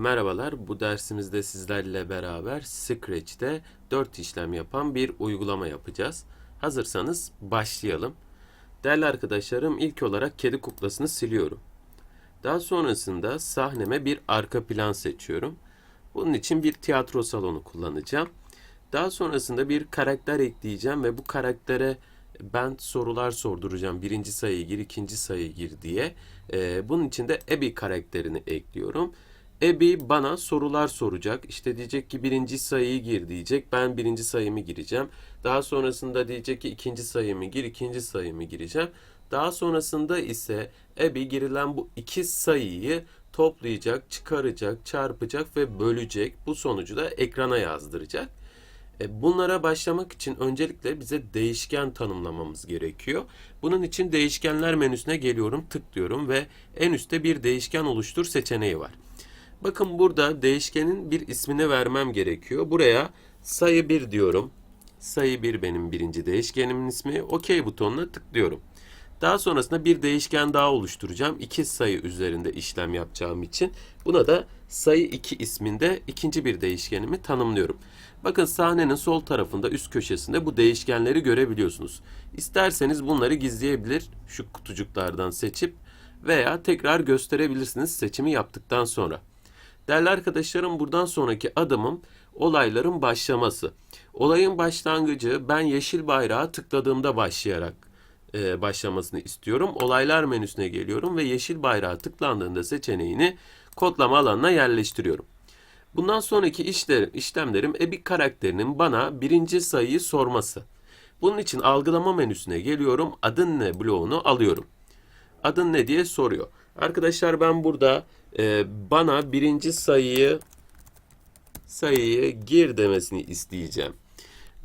Merhabalar, bu dersimizde sizlerle beraber Scratch'te 4 işlem yapan bir uygulama yapacağız. Hazırsanız başlayalım. Değerli arkadaşlarım, ilk olarak kedi kuklasını siliyorum. Daha sonrasında sahneme bir arka plan seçiyorum. Bunun için bir tiyatro salonu kullanacağım. Daha sonrasında bir karakter ekleyeceğim ve bu karaktere ben sorular sorduracağım. Birinci sayıyı gir, ikinci sayıyı gir diye. Ee, bunun için de Abby karakterini ekliyorum. Abby bana sorular soracak. İşte diyecek ki birinci sayıyı gir diyecek. Ben birinci sayımı gireceğim. Daha sonrasında diyecek ki ikinci sayımı gir, ikinci sayımı gireceğim. Daha sonrasında ise Abby girilen bu iki sayıyı toplayacak, çıkaracak, çarpacak ve bölecek. Bu sonucu da ekrana yazdıracak. E, Bunlara başlamak için öncelikle bize değişken tanımlamamız gerekiyor. Bunun için değişkenler menüsüne geliyorum, tıklıyorum ve en üstte bir değişken oluştur seçeneği var. Bakın burada değişkenin bir ismini vermem gerekiyor. Buraya sayı 1 diyorum. Sayı 1 benim birinci değişkenimin ismi. OK butonuna tıklıyorum. Daha sonrasında bir değişken daha oluşturacağım. İki sayı üzerinde işlem yapacağım için. Buna da sayı 2 isminde ikinci bir değişkenimi tanımlıyorum. Bakın sahnenin sol tarafında üst köşesinde bu değişkenleri görebiliyorsunuz. İsterseniz bunları gizleyebilir şu kutucuklardan seçip veya tekrar gösterebilirsiniz seçimi yaptıktan sonra. Değerli arkadaşlarım buradan sonraki adımım olayların başlaması. Olayın başlangıcı ben yeşil bayrağı tıkladığımda başlayarak e, başlamasını istiyorum. Olaylar menüsüne geliyorum ve yeşil bayrağı tıklandığında seçeneğini kodlama alanına yerleştiriyorum. Bundan sonraki işler, işlemlerim EBIC karakterinin bana birinci sayıyı sorması. Bunun için algılama menüsüne geliyorum. Adın ne bloğunu alıyorum. Adın ne diye soruyor. Arkadaşlar ben burada e, bana birinci sayıyı sayıyı gir demesini isteyeceğim.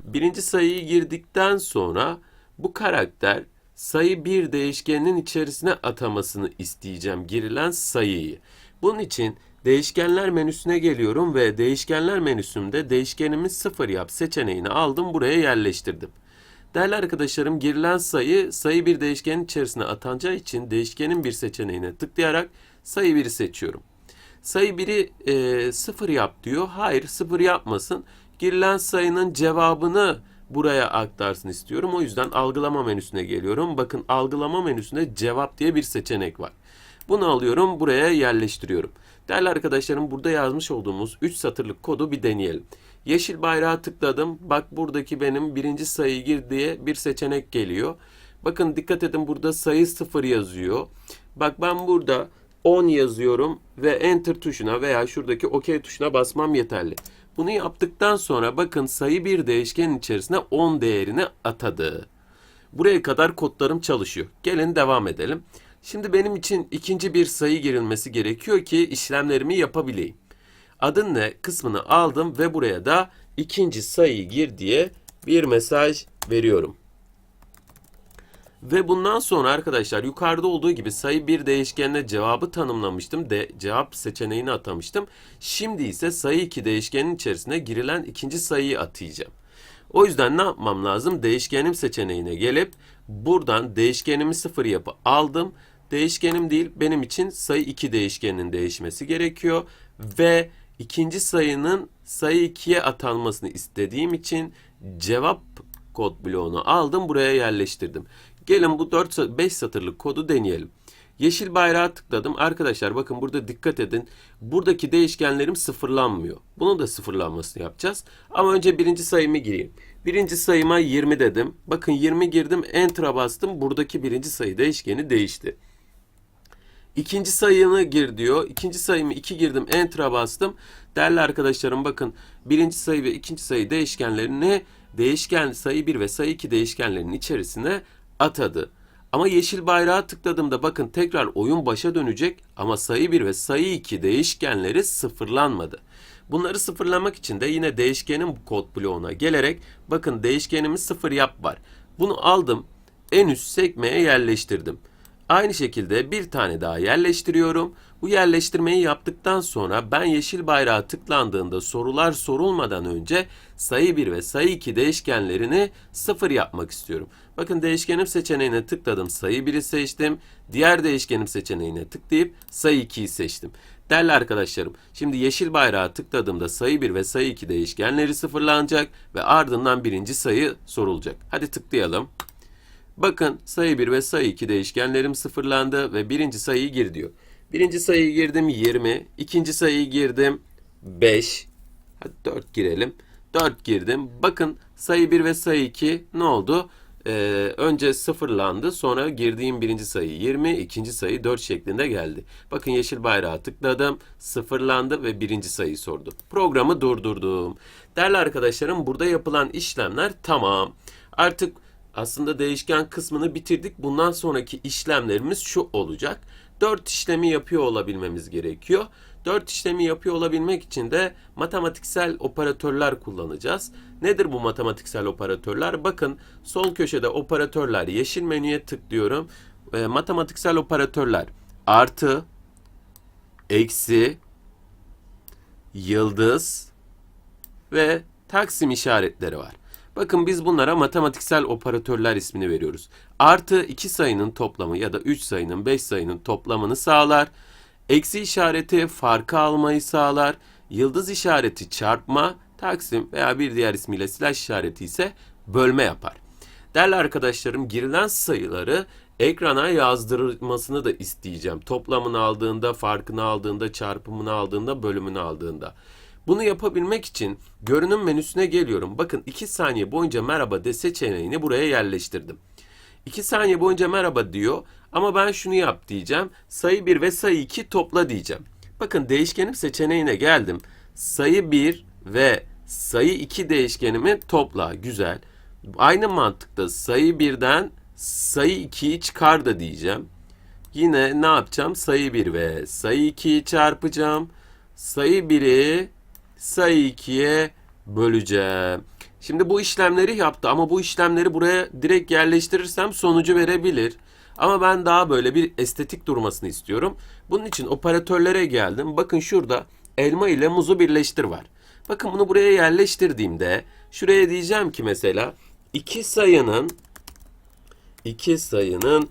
Birinci sayıyı girdikten sonra bu karakter sayı bir değişkeninin içerisine atamasını isteyeceğim girilen sayıyı. Bunun için değişkenler menüsüne geliyorum ve değişkenler menüsümde değişkenimi sıfır yap seçeneğini aldım buraya yerleştirdim. Değerli arkadaşlarım girilen sayı sayı bir değişkenin içerisine atanacağı için değişkenin bir seçeneğine tıklayarak sayı 1'i seçiyorum. Sayı 1'i e, sıfır yap diyor. Hayır sıfır yapmasın. Girilen sayının cevabını buraya aktarsın istiyorum. O yüzden algılama menüsüne geliyorum. Bakın algılama menüsünde cevap diye bir seçenek var. Bunu alıyorum buraya yerleştiriyorum. Değerli arkadaşlarım burada yazmış olduğumuz 3 satırlık kodu bir deneyelim. Yeşil bayrağı tıkladım. Bak buradaki benim birinci sayı gir diye bir seçenek geliyor. Bakın dikkat edin burada sayı 0 yazıyor. Bak ben burada 10 yazıyorum ve enter tuşuna veya şuradaki OK tuşuna basmam yeterli. Bunu yaptıktan sonra bakın sayı bir değişkenin içerisine 10 değerini atadı. Buraya kadar kodlarım çalışıyor. Gelin devam edelim. Şimdi benim için ikinci bir sayı girilmesi gerekiyor ki işlemlerimi yapabileyim. Adın ne kısmını aldım ve buraya da ikinci sayıyı gir diye bir mesaj veriyorum. Ve bundan sonra arkadaşlar yukarıda olduğu gibi sayı bir değişkenine cevabı tanımlamıştım. De cevap seçeneğini atamıştım. Şimdi ise sayı 2 değişkenin içerisine girilen ikinci sayıyı atayacağım. O yüzden ne yapmam lazım? Değişkenim seçeneğine gelip buradan değişkenimi sıfır yapı aldım. Değişkenim değil benim için sayı 2 değişkeninin değişmesi gerekiyor. Ve ikinci sayının sayı 2'ye atanmasını istediğim için cevap kod bloğunu aldım buraya yerleştirdim. Gelin bu 4 5 satırlık kodu deneyelim. Yeşil bayrağı tıkladım. Arkadaşlar bakın burada dikkat edin. Buradaki değişkenlerim sıfırlanmıyor. Bunun da sıfırlanmasını yapacağız. Ama önce birinci sayımı gireyim. Birinci sayıma 20 dedim. Bakın 20 girdim. Enter'a bastım. Buradaki birinci sayı değişkeni değişti. İkinci sayını gir diyor. İkinci sayımı 2 girdim. Enter'a bastım. Değerli arkadaşlarım bakın birinci sayı ve ikinci sayı değişkenlerini değişken sayı 1 ve sayı 2 değişkenlerinin içerisine atadı. Ama yeşil bayrağı tıkladığımda bakın tekrar oyun başa dönecek ama sayı 1 ve sayı 2 değişkenleri sıfırlanmadı. Bunları sıfırlamak için de yine değişkenin kod bloğuna gelerek bakın değişkenimiz sıfır yap var. Bunu aldım en üst sekmeye yerleştirdim. Aynı şekilde bir tane daha yerleştiriyorum. Bu yerleştirmeyi yaptıktan sonra ben yeşil bayrağı tıklandığında sorular sorulmadan önce sayı 1 ve sayı 2 değişkenlerini sıfır yapmak istiyorum. Bakın değişkenim seçeneğine tıkladım sayı 1'i seçtim. Diğer değişkenim seçeneğine tıklayıp sayı 2'yi seçtim. Değerli arkadaşlarım, şimdi yeşil bayrağı tıkladığımda sayı 1 ve sayı 2 değişkenleri sıfırlanacak ve ardından birinci sayı sorulacak. Hadi tıklayalım. Bakın sayı 1 ve sayı 2 değişkenlerim sıfırlandı ve birinci sayıyı gir diyor. Birinci sayıyı girdim 20, ikinci sayıyı girdim 5, hadi 4 girelim. 4 girdim. Bakın sayı 1 ve sayı 2 ne oldu? Ee, önce sıfırlandı sonra girdiğim birinci sayı 20, ikinci sayı 4 şeklinde geldi. Bakın yeşil bayrağı tıkladım, sıfırlandı ve birinci sayıyı sordu. Programı durdurdum. Değerli arkadaşlarım burada yapılan işlemler tamam. Artık aslında değişken kısmını bitirdik. Bundan sonraki işlemlerimiz şu olacak. 4 işlemi yapıyor olabilmemiz gerekiyor. 4 işlemi yapıyor olabilmek için de matematiksel operatörler kullanacağız. Nedir bu matematiksel operatörler? Bakın sol köşede operatörler yeşil menüye tıklıyorum. E, matematiksel operatörler artı, eksi, yıldız ve taksim işaretleri var. Bakın biz bunlara matematiksel operatörler ismini veriyoruz. Artı iki sayının toplamı ya da 3 sayının 5 sayının toplamını sağlar. Eksi işareti farkı almayı sağlar. Yıldız işareti çarpma, taksim veya bir diğer ismiyle slash işareti ise bölme yapar. Değerli arkadaşlarım girilen sayıları ekrana yazdırılmasını da isteyeceğim. Toplamını aldığında, farkını aldığında, çarpımını aldığında, bölümünü aldığında. Bunu yapabilmek için görünüm menüsüne geliyorum. Bakın 2 saniye boyunca merhaba de seçeneğini buraya yerleştirdim. 2 saniye boyunca merhaba diyor ama ben şunu yap diyeceğim. Sayı 1 ve sayı 2 topla diyeceğim. Bakın değişkenim seçeneğine geldim. Sayı 1 ve sayı 2 değişkenimi topla. Güzel. Aynı mantıkta sayı 1'den sayı 2'yi çıkar da diyeceğim. Yine ne yapacağım? Sayı 1 ve sayı 2'yi çarpacağım. Sayı 1'i sayı 2'ye böleceğim. Şimdi bu işlemleri yaptı ama bu işlemleri buraya direkt yerleştirirsem sonucu verebilir. Ama ben daha böyle bir estetik durmasını istiyorum. Bunun için operatörlere geldim. Bakın şurada elma ile muzu birleştir var. Bakın bunu buraya yerleştirdiğimde şuraya diyeceğim ki mesela iki sayının iki sayının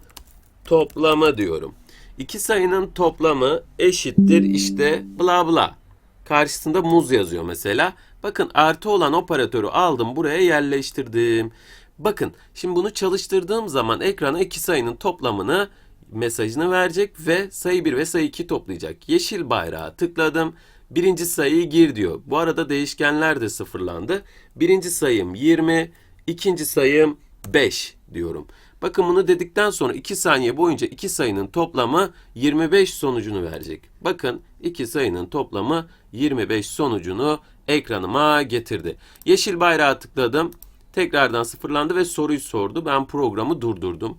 toplamı diyorum. İki sayının toplamı eşittir işte bla bla. Karşısında muz yazıyor mesela. Bakın artı olan operatörü aldım buraya yerleştirdim. Bakın şimdi bunu çalıştırdığım zaman ekrana iki sayının toplamını mesajını verecek ve sayı 1 ve sayı 2 toplayacak. Yeşil bayrağı tıkladım. Birinci sayıyı gir diyor. Bu arada değişkenler de sıfırlandı. Birinci sayım 20, ikinci sayım 5 diyorum. Bakın bunu dedikten sonra 2 saniye boyunca iki sayının toplamı 25 sonucunu verecek. Bakın iki sayının toplamı 25 sonucunu ekranıma getirdi. Yeşil bayrağı tıkladım. Tekrardan sıfırlandı ve soruyu sordu. Ben programı durdurdum.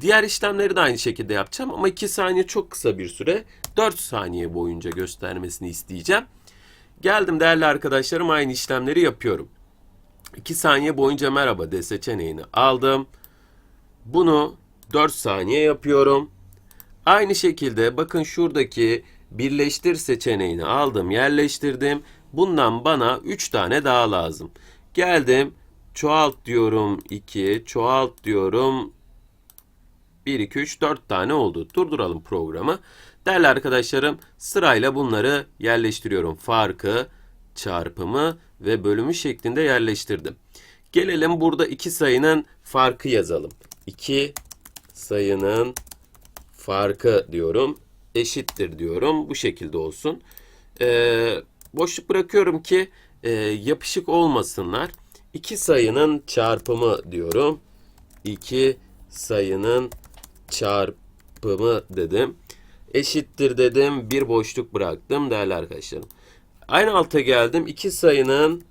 Diğer işlemleri de aynı şekilde yapacağım ama 2 saniye çok kısa bir süre. 4 saniye boyunca göstermesini isteyeceğim. Geldim değerli arkadaşlarım aynı işlemleri yapıyorum. 2 saniye boyunca merhaba de seçeneğini aldım. Bunu 4 saniye yapıyorum. Aynı şekilde bakın şuradaki birleştir seçeneğini aldım, yerleştirdim. Bundan bana 3 tane daha lazım. Geldim, çoğalt diyorum 2, çoğalt diyorum 1, 2, 3, 4 tane oldu. Durduralım programı. Değerli arkadaşlarım sırayla bunları yerleştiriyorum. Farkı, çarpımı ve bölümü şeklinde yerleştirdim. Gelelim burada iki sayının farkı yazalım. 2 sayının farkı diyorum. Eşittir diyorum. Bu şekilde olsun. Ee, boşluk bırakıyorum ki e, yapışık olmasınlar. 2 sayının çarpımı diyorum. 2 sayının çarpımı dedim. Eşittir dedim. Bir boşluk bıraktım değerli arkadaşlarım. Aynı alta geldim. 2 sayının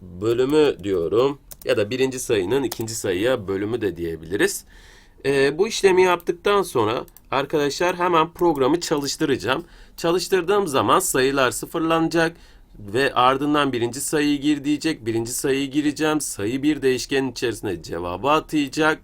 bölümü diyorum ya da birinci sayının ikinci sayıya bölümü de diyebiliriz. E, bu işlemi yaptıktan sonra arkadaşlar hemen programı çalıştıracağım. Çalıştırdığım zaman sayılar sıfırlanacak ve ardından birinci sayıyı gir diyecek. Birinci sayıyı gireceğim. Sayı bir değişkenin içerisine cevabı atayacak.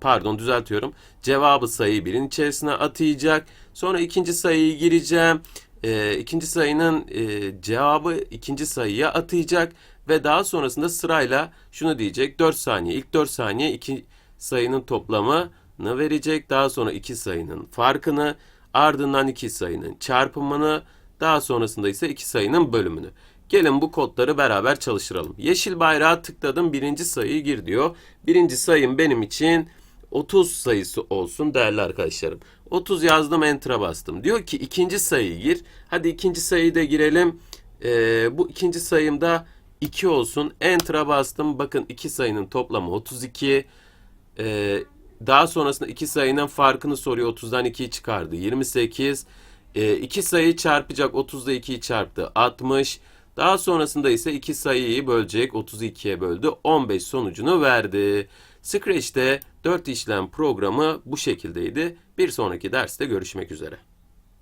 Pardon düzeltiyorum. Cevabı sayı birin içerisine atayacak. Sonra ikinci sayıyı gireceğim. E, ikinci sayının e, cevabı ikinci sayıya atayacak ve daha sonrasında sırayla şunu diyecek 4 saniye ilk 4 saniye iki sayının toplamını verecek daha sonra iki sayının farkını ardından iki sayının çarpımını, daha sonrasında ise iki sayının bölümünü. Gelin bu kodları beraber çalıştıralım. Yeşil bayrağı tıkladım. Birinci sayıyı gir diyor. Birinci sayım benim için 30 sayısı olsun değerli arkadaşlarım. 30 yazdım enter'a bastım. Diyor ki ikinci sayıyı gir. Hadi ikinci sayıyı da girelim. Ee, bu ikinci sayımda 2 olsun. Enter'a bastım. Bakın iki sayının toplamı 32. Ee, daha sonrasında iki sayının farkını soruyor. 30'dan 2'yi çıkardı. 28. Ee, iki sayı çarpacak. 30'da 2'yi çarptı. 60. Daha sonrasında ise iki sayıyı bölecek. 32'ye böldü. 15 sonucunu verdi. Scratch'te 4 işlem programı bu şekildeydi. Bir sonraki derste görüşmek üzere.